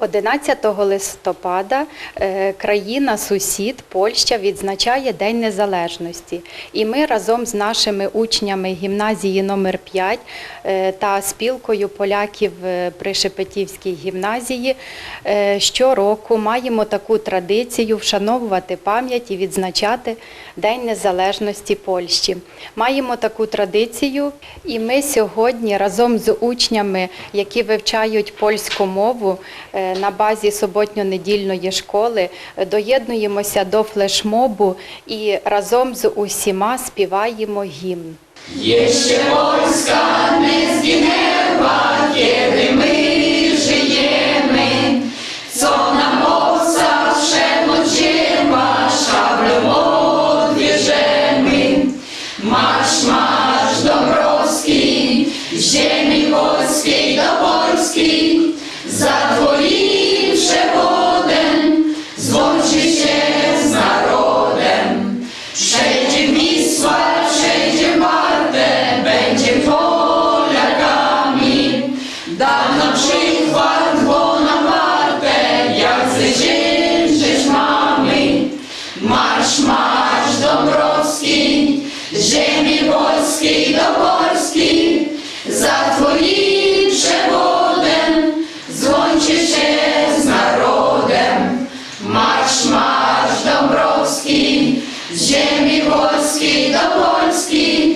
11 листопада е, країна сусід Польща відзначає День Незалежності. І ми разом з нашими учнями гімназії номер 5 е, та спілкою поляків е, при Шепетівській гімназії щороку маємо таку традицію вшановувати пам'ять і відзначати День Незалежності Польщі. Маємо таку традицію, і ми сьогодні разом з учнями, які вивчають польську мову на базі суботньо-недільної школи, е, доєднуємося до флешмобу і разом з усіма співаємо гімн. Polska nie zginęła, kiedy my żyjemy. Co nam moca przemąciła, szablą odbierzemy. Marsz, marsz Dąbrowski, z ziemi polskiej Marsz, marsz Dąbrowski, z ziemi polskiej do Polski,